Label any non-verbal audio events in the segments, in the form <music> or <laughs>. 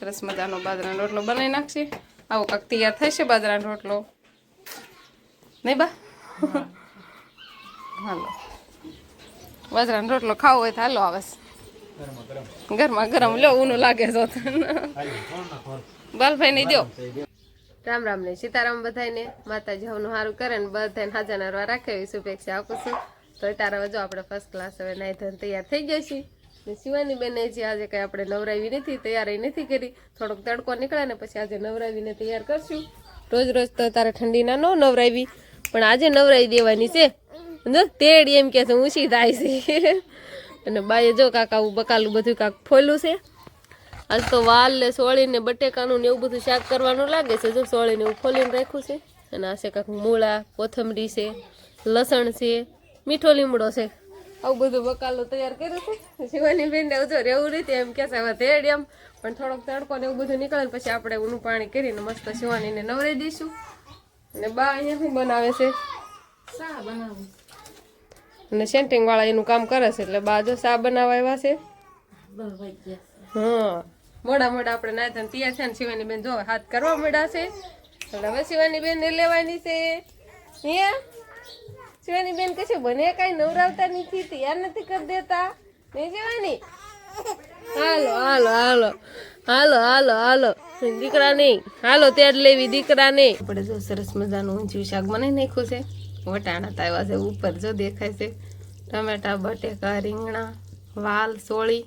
સરસ મજાનો બાજરાનો રોટલો બનાવી નાખશે. આવો કાંક તૈયાર થશે બાજરાનો રોટલો. નહીં બા? હાલો. બાજરાનો રોટલો ખાવો હોય તો હાલો આવે ગરમા ગરમ. લો ઊનું લાગે તો. બાલભાઈ નહીં દો રામ રામ ને સીતારામ બધાને માતાજી હવનું સારું કરે ને બધાને હાજર નરવા રાખે એવી શુભેચ્છા આપું છું. તો તારા જો આપણે ફર્સ્ટ ક્લાસ હવે નાઈ ધોઈને તૈયાર થઈ ગયા છીએ. ને શિવાની બેને જે આજે કંઈ આપણે નવરાવી નથી, તૈયારી નથી કરી, થોડોક તડકો નીકળે ને પછી આજે નવરાવીને તૈયાર કરશું. રોજ રોજ તો તારે ઠંડીના ન નવરાવી, પણ આજે નવરાવી દેવાની છે. તેડી એમ કે છે, ઊંચી થાય છે. <laughs> અને બાએ જો કાકા બકાલું બધું કાંક ફોલું છે. આજ તો વાલ ને સોળીને બટેકાનું ને એવું બધું શાક કરવાનું લાગે છે, જો સોળીને એવું ખોલીને રાખ્યું છે. અને આ છે કાંક મૂળા, કોથમરી છે, લસણ છે, મીઠો લીમડો છે. આવું બધું બકાલો તૈયાર કર્યું છે. શિવાની બેન ને જો રહેવું નથી એમ કે છે હવે ધેડ એમ. પણ થોડોક તડકો ને એવું બધું નીકળે પછી આપણે ઊનું પાણી કરીને મસ્ત શિવાનીને નવરાઈ દઈશું. અને બા અહીંયાથી બનાવે છે? શા બનાવું? અને સેન્ટિંગ વાળા એનું કામ કરે છે એટલે બા જો સા બનાવવા આવ્યા છે? હા. મોડા મોડા આપણે નાય તને તૈયાર છે ને શિવાની બેન જો હાથ કરવા મળ્યા છે. એટલે હવે શિવાની બેન ને લેવાની છે. અહીંયા? શિવાની બેન કશે બને કાંઈ નવરાવતા નથી, તૈયાર નથી કરી દેતા. નહીં શિવાની? હાલો હાલો હાલો હાલો હાલો હાલો દીકરા નહીં હાલો ત્યાર લેવી દીકરા નહીં આપણે જો સરસ મજાનું ઊંચું શાક બનાવી નાખ્યું છે. વટાણા તાવ્યા છે, ઉપર જો દેખાય છે. ટમેટા, બટેકા, રીંગણા, વાલ, સોળી,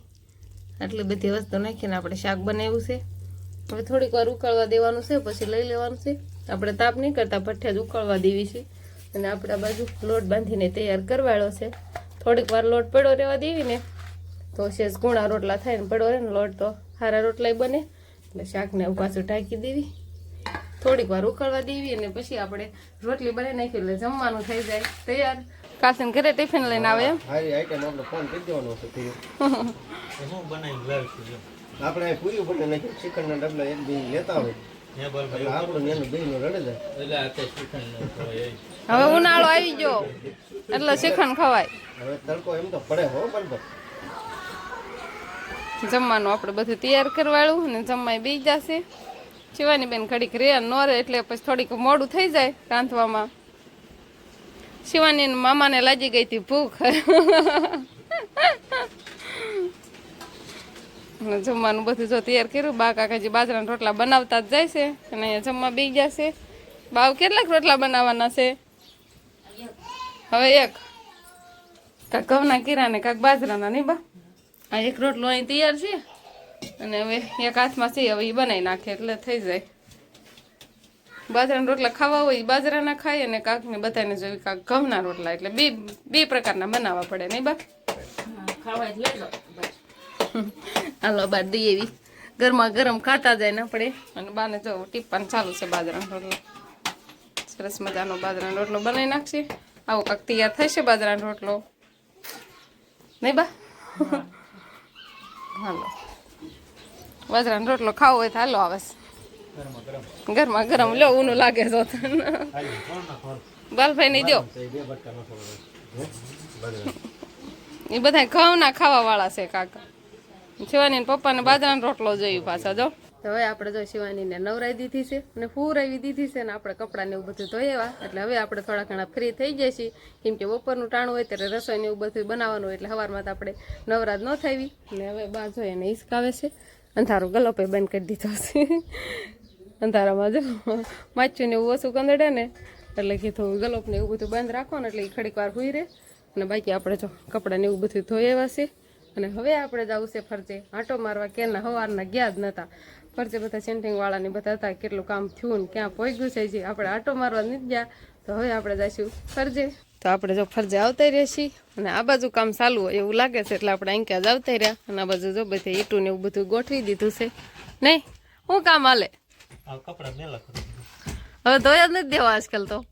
આટલી બધી વસ્તુ નાખીને આપણે શાક બનાવ્યું છે. હવે થોડીક વાર ઉકળવા દેવાનું છે, પછી લઈ લેવાનું છે. આપણે તાપ નહીં કરતા, ભઠ્ઠે જ ઉકળવા દેવી છે. અને આપણા બાજુ લોટ બાંધીને તૈયાર કરવાળો છે. થોડીક વાર લોટ પડ્યો રહેવા દેવીને તો શેષ ગુણા રોટલા થાય ને પડ્યો રહે ને લોટ તો સારા રોટલાય બને. એટલે શાકને ઉપાસું પાછું ઢાંકી દેવી. થોડીક વાર ઉકળવા દેવી અને પછી આપણે રોટલી બનાવી નાખી એટલે જમવાનું થઈ જાય. તૈયાર? કાસન ઘરે ટિફિન લઈને આવે એમ? હારી આઈટમ આપણે ફોન કરી દેવાનો છે તે. હું બનાવી લાવીશું આપણે અહીં પૂરી બને નાખી ચિકનના ડબલા એક બે લેતા હોય. આપણું એનું બેયનું રડે જાય. એટલે આ તે ચિકન. હવે ઉનાળો આવી ગયો. એટલે શ્રીખંડ ખવાય. હવે તડકો એમ તો પડે હો બરાબર જમવાનું આપણે બધું તૈયાર કરવાળું અને જમવાય બી જશે. શિવાની બેન ઘડીક રે ન રહે એટલે પછી થોડીક મોડું થઈ જાય રાંધવામાં. શિવાની મામાને લાગી ગઈ હતી ભૂખ. અને જમવાનું બધું જો તૈયાર કર્યું બા કાકાજી બાજરાના રોટલા બનાવતા જ જાય છે અને અહીંયા જમવા બી જશે. બાવ કેટલાક રોટલા બનાવવાના છે? હવે એક. કાંક ઘઉંના કીરા ને કાંક બાજરાના નહીં બા? આ એક રોટલો અહીં તૈયાર છે. અને હવે એક હાથમાં છે હવે એ બનાવી નાખે એટલે થઈ જાય. બાજરાના રોટલા ખાવા હોય એ બાજરાના ખાય અને કાંકને બધાને જોઈ કાંક ઘઉંના રોટલા એટલે બે બે પ્રકારના બનાવવા પડે નહીં બા? હાલો બાર દઈ એવી ગરમા ગરમ ખાતા જાય ને આપણે. અને બાને જો ટીપાન ચાલુ છે બાજરાનો રોટલો. સરસ મજાનો બાજરાનો રોટલો બનાવી નાખશે. આવો કાંક તૈયાર થશે બાજરાનો રોટલો. નહીં બા? હાલો. બાજરાનો રોટલો ખાવો હોય તો હાલો આવે ગરમા ગરમ. લો ઊનું લાગે ના બાલભાઈ નહીં દો. એ બધા ઘઉં ઘઉંના ખાવા વાળા છે કાકા. શિવાની પપ્પાને બાજરાનો રોટલો જોયું પાછા જો. હવે આપણે જો શિવાનીને નવરાઈ દીધી છે અને ફૂરાવી દીધી છે ને આપણે કપડાને એવું બધું ધોયેવા એટલે હવે આપણે થોડા ઘણા ફ્રી થઈ જાય છીએ. કેમ કે બપોરનું ટાણું હોય ત્યારે રસોઈને એવું બધું બનાવવાનું હોય એટલે સવારમાં તો આપણે નવરાત ન થાવી. અને હવે બા જો એને હિસકાવે છે. અંધારો ગલોપે બંધ કરી દીધો છે. અંધારામાં જો માચ્યું ને એવું ઓછું કંદડે ને એટલે કીધું ગલોપને એવું બધું બંધ રાખો ને એટલે એ ખડીક વાર હુઈ રહે અને બાકી આપણે જો કપડાને એવું બધું ધોઈ આવ્યા છે. અને હવે આપણે જવું છે ફરજે. આંટો મારવા કેના સવારના ગયા જ નહોતા ફરજે બધા સેન્ટિંગ વાળાને બધા હતા કેટલું કામ થયું ને ક્યાં પહોંચ્યું છે જે આપણે આંટો મારવા નથી ગયા. તો હવે આપણે જઈશું ફરજે. તો આપણે જો ફરજે આવતા છીએ અને આ બાજુ કામ ચાલુ હોય એવું લાગે છે એટલે આપણે અહીં ક્યાં જ આવતા રહ્યા. અને આ બાજુ જો બધે ઈટું ને એવું બધું ગોઠવી દીધું છે. નહીં શું કામ હાલે? હવે ધોયા જ નથી દેવા આજકાલ તો.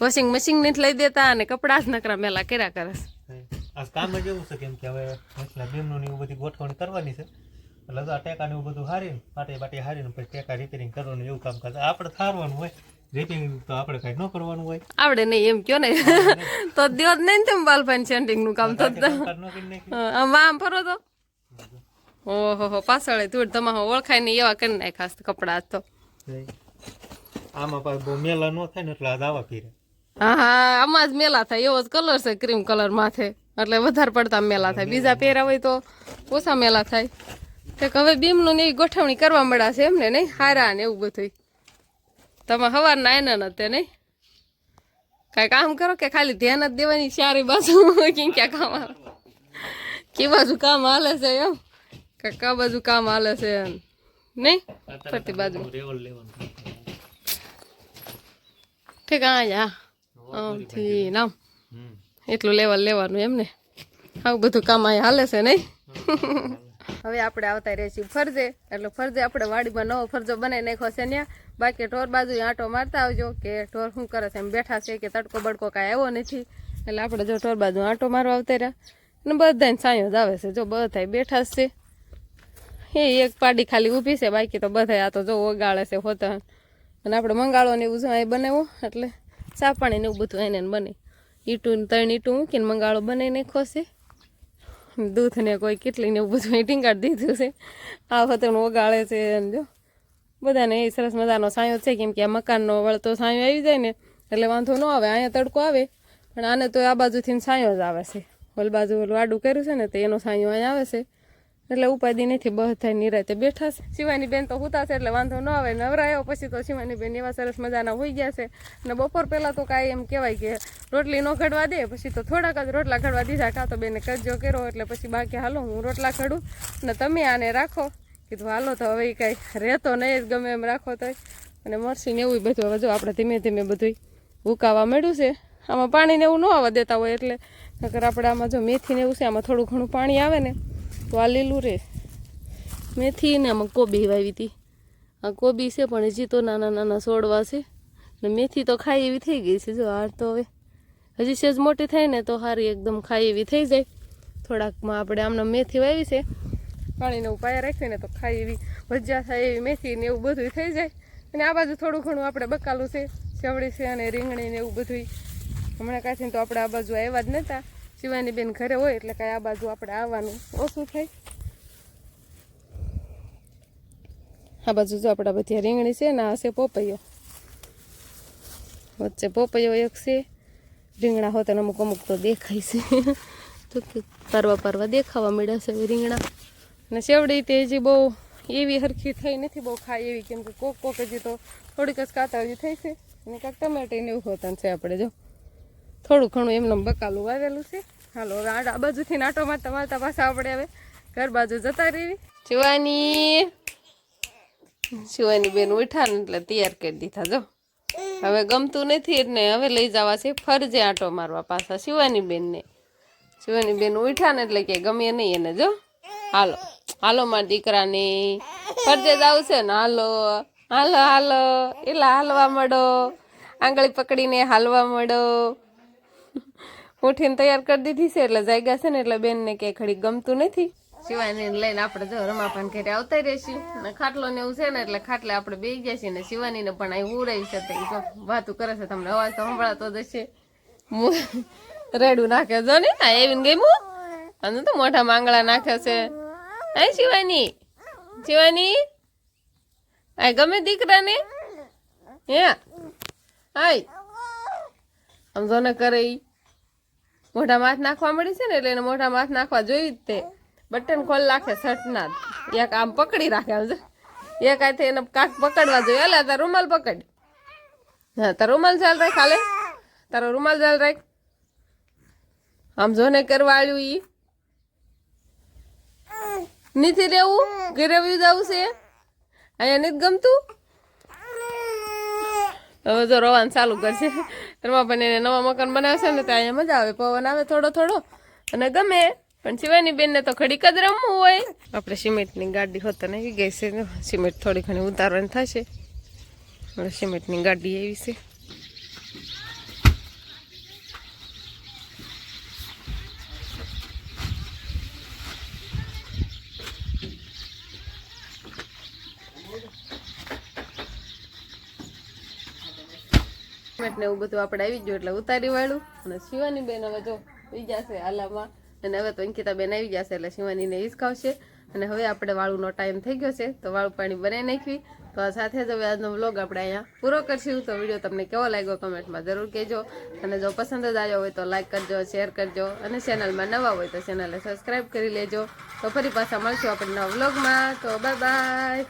વોશિંગ મશીન નથી લઈ દેતા અને કપડા જ નકરા મેલા કર્યા કરે છે. હે. આ કામ જ એવું છે કેમ કે હવે મસલા બેમનું ને એવું બધી ગોઠવણ કરવાની છે. એટલે તો આ એવું બધું હારીને પાટે પાટે હારીને પછી ટેકા રિપેરિંગ કરવાનું એવું કામ કરતા. આપણે થારવાનું હોય રિપેરિંગ તો આપણે કઈ ન કરવાનું હોય. આવડે નહીં એમ કયો ને. <laughs> તો દિયો જ નહીં તેમ બાલભાઈ સેન્ટિંગનું કામ તો આમ આમ ફરો તો. ઓહો હો પાછળ ધૂળ તમારે ઓળખાય નહીં એવા કરી નાખ ખાસ કપડા તો. આમાં પાછું બહુ મેલા ન થાય ને એટલે આ દાવા પીરે હા હા આમાં જ મેલા થાય. એવો જ કલર છે ક્રીમ કલર માથે. એટલે વધારે પડતા મેલા થાય. બીજા પહેરા હોય તો ઓછા મેલા થાય. તે હવે બીમનું ને એવી ગોઠવણી કરવા મળ્યા છે એમને નહીં? હારા ને એવું બધું તમે સવારના એના ન તે નહીં? કાંઈ કામ કરો કે ખાલી ધ્યાન જ દેવાની ચારે બાજુ? <laughs> ક્યાં ક્યાં કામ આવે કે બાજુ કામ હાલે છે એમ? કે કા બાજુ કામ હાલે છે એમ. નહીં? ફરતી બાજુ. ઠીક આ જા. આમથી નામ. એટલું લેવલ લેવાનું એમને. આવું બધું કામ અહીંયા હાલે છે નહીં? હવે આપણે આવતા રહીશું ફરજે. એટલે ફરજે આપણે વાડીમાં નવો ફરજો બનાવી નાખ્યો છે ત્યાં બાકી ઢોર બાજુ આંટો મારતા આવજો કે ઢોર શું કરે છે, એમ બેઠા છે કે તડકો બડકો કાંઈ આવ્યો નથી. એટલે આપણે જો ઢોર બાજુ આંટો મારવા આવતા રહ્યા. અને બધાને સાંયો જ આવે છે, જો બધા બેઠા છે. એ એક પાડી ખાલી ઊભી છે, બાકી તો બધા આ તો જો ઓગાળે છે હોતા અને આપણે મંગાળો ને એવું જો અહીં બનાવ્યો એટલે ચા પાણી ને એવું બધું એને બને. ઈટું ત્રણ ઈટું મૂકીને મંગાળો બનાવી ખોશે દૂધ ને કોઈ કેટલી ને એવું બધું ટીંગાડી દીધું છે. આ વખતે ઓગાળે છે અને જો, બધાને એ સરસ મજાનો સાયો છે, કેમ કે આ મકાનનો વળતો સાયો આવી જાય ને, એટલે વાંધો ન આવે, અહીંયા તડકો આવે, પણ આને તો આ બાજુથી સાયો જ આવે છે. ઓલ બાજુ ઓલું આડું કર્યું છે ને, તો એનો સાયો અહીંયા આવે છે. એટલે ઉપાધિ નથી બધા નિરાતે બેઠા છે. શિવાની બેન તો હુતા છે, એટલે વાંધો ન આવે. નવરાયો પછી તો શિવાની બેન એવા સરસ મજાના હોઈ ગયા છે. અને બપોર પહેલાં તો કાંઈ એમ કહેવાય કે રોટલી ન ઘડવા દે, પછી તો થોડાક જ રોટલા ઘડવા દીધા. કાં તો બેને કરજો કર્યો, એટલે પછી બાકી હાલો હું રોટલા ઘડું. અને તમે આને રાખો. કીધું, હાલો તો હવે કાંઈ રહેતો નહીં જ ગમે એમ રાખો તોય. અને મરસીને એવું બધું, હવે જો આપણે ધીમે ધીમે બધું ઉકાવા મળ્યું છે. આમાં પાણીને એવું ન આવવા દેતા હોય એટલે. નકર આપણે આમાં જો મેથીને એવું છે, આમાં થોડું ઘણું પાણી આવે ને તો આ લીલું રે. મેથી ને આમાં કોબી વાવી હતી આ કોબી છે પણ હજી તો નાના નાના છોડવા છે. ને મેથી તો ખાઈ એવી થઈ ગઈ છે, જો આ તો હવે. હજી સેજ મોટી થાય ને તો સારી એકદમ ખાઈ એવી થઈ જાય. થોડાકમાં આપણે આમને મેથી વાવી છે. પાણીને ઉપાયા રાખીએ ને તો ખાઈ એવી ભજીયા થાય એવી મેથી ને એવું બધું થઈ જાય. અને આ બાજુ થોડું ઘણું આપણે બકાલું છે ચવડી છે અને રીંગણી ને એવું બધું હમણાં કાંઈ તો આપણે આ બાજુ આવ્યા જ નહોતા શિવાની બેન ઘરે હોય એટલે કાંઈ આ બાજુ આપણે આવવાનું. ઓછું થાય? આ બાજુ જો આપણા બધી રીંગણી છે ને, આ છે પોપૈયો. વચ્ચે પોપૈયો એક છે. રીંગણા હોતા અમુક અમુક તો દેખાય છે. તો પરવા પરવા દેખાવા મળ્યા છે રીંગણા. અને સેવડી તે હજી બહુ એવી હરખી થઈ નથી, બહુ ખાય એવી કેમ કે કોક કોક હજી તો થોડીક જ કાતા હજી થઈ છે. અને કાંક ટમેટી ને એવું હોતા છે આપણે જો. થોડું ઘણું એમને બકાલું વાવેલું છે. હાલો, હવે આ બાજુથી નાટોમાં મારતા પાછા આપણે હવે ઘર બાજુ જતા રહેવી શિવાની શિવાની બેન ઉઠા ને એટલે તૈયાર કરી દીધા જો. હવે ગમતું નથી એટલે હવે લઈ જવા છે ફરજે આંટો મારવા પાછા શિવાની બેનને. શિવાની બેન ઉઠા ને એટલે કે ગમે નહીં એને જો. હાલો હાલો મારા દીકરાને. ફરજે જવું છે ને, હાલો હાલો હાલો, એલા હાલવા મળો. આંગળી પકડીને હાલવા મળો. ઉઠીને તૈયાર કરી દીધી છે એટલે જાગ્યા છે ને એટલે બેનને કે ખડી ગમતું નથી. શિવાની લઈને આપણે જો રમાપાન ઘરે આવતા રહીશું. અને ખાટલો ને એવું છે ને એટલે ખાટલે આપણે બે ગયા છીએ ને શિવાની ને પણ અહીં ઉડાવી છે તે વાતું કરે છે, તમને અવાજ તો સંભળાતો જ હશે. રેડું નાખે જો ને, આ એવીને ગઈ અને તો મોટા માંગળા નાખે છે. હે શિવાની? શિવાની? આ ગમે દીકરાને? હે? હાય આમ જો ને કરે ઈ. મોઢા માથ નાખવા મળી છે ને એટલે એને મોઢા માથ નાખવા જોયું જ તે. બટન ખોલ નાખે શર્ટના. જ. એક આમ પકડી રાખે સમજો જો. એક હાથે એને કાક પકડવા જોઈએ. એટલે તાર રૂમાલ પકડ. હા તાર રૂમાલ ચાલ રાખ હાલે. તારો રૂમાલ ચાલ રાખ. આમ જોને કરવા આવ્યું ઈ. નથી રહેવું ઘરે જવું છે? અહીંયા નથી ગમતું? હવે જો રોવાનું ચાલુ કરશે. રમાપન એને નવા મકાન બનાવશે ને તો અહીંયા મજા આવે. પવન આવે થોડો થોડો અને ગમે. પણ શિવાની બેનને તો ખડી જ રમવું હોય. આપણે સિમેન્ટની ગાડી હોતા ને ગઈ છે. સિમેન્ટ થોડી ઘણી ઉતારવાની થશે. હવે સિમેન્ટની ગાડી એવી છે. સિમેન્ટ ને એવું બધું આપણે આવી ગયું એટલે ઉતારી વાળું. અને શિવાની બેન હવે જો આવી જશે આલામાં અને હવે તો અંકિતા બેન આવી જશે એટલે શિવાનીને હિસકાવશે અને હવે આપણે વાળુનો ટાઈમ થઈ ગયો છે, તો વાળું પાણી બનાવી નાખવી. તો આ સાથે જ હવે આજનો વ્લોગ આપણે અહીંયા પૂરો કરશું. તો વીડિયો તમને કેવો લાગ્યો કમેન્ટમાં જરૂર કહેજો. અને જો પસંદ જ આવ્યો હોય તો લાઈક કરજો શેર કરજો. અને ચેનલમાં નવા હોય તો ચેનલને સબસ્ક્રાઈબ કરી લેજો. તો ફરી પાછા મળશું આપણે નવા વ્લોગમાં તો બાય બાય